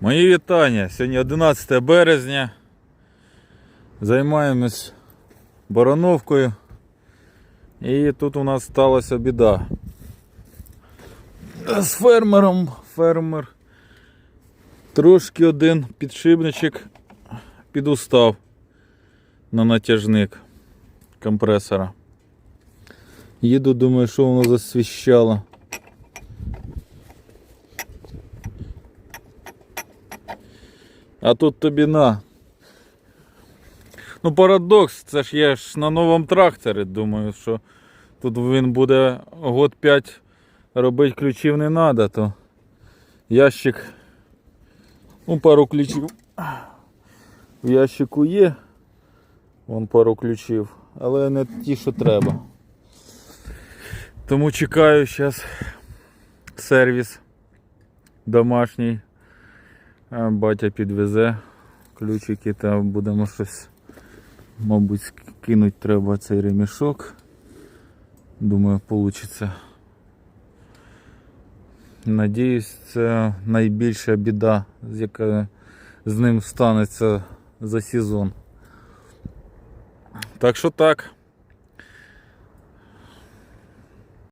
Мої вітання. Сьогодні 11 березня. Займаємось барановкою. І тут у нас сталася біда. З фермером. Фермер. Трошки один підшипничок підустав на натяжник компресора. Їду, думаю, що воно засвіщало. А тут тобі на. Ну, парадокс, це ж є ж на новому тракторі. Думаю, що тут він буде год 5 робити ключів не треба, то ящик. Ну, пару ключів. В ящику є. Вон пару ключів, але не ті, що треба. Тому чекаю зараз сервіс домашній. Батя підвезе ключики та будемо щось, мабуть, кинуть треба цей ремішок. Думаю, вийде. Надіюсь, це найбільша біда, з яка з ним станеться за сезон. Так що так.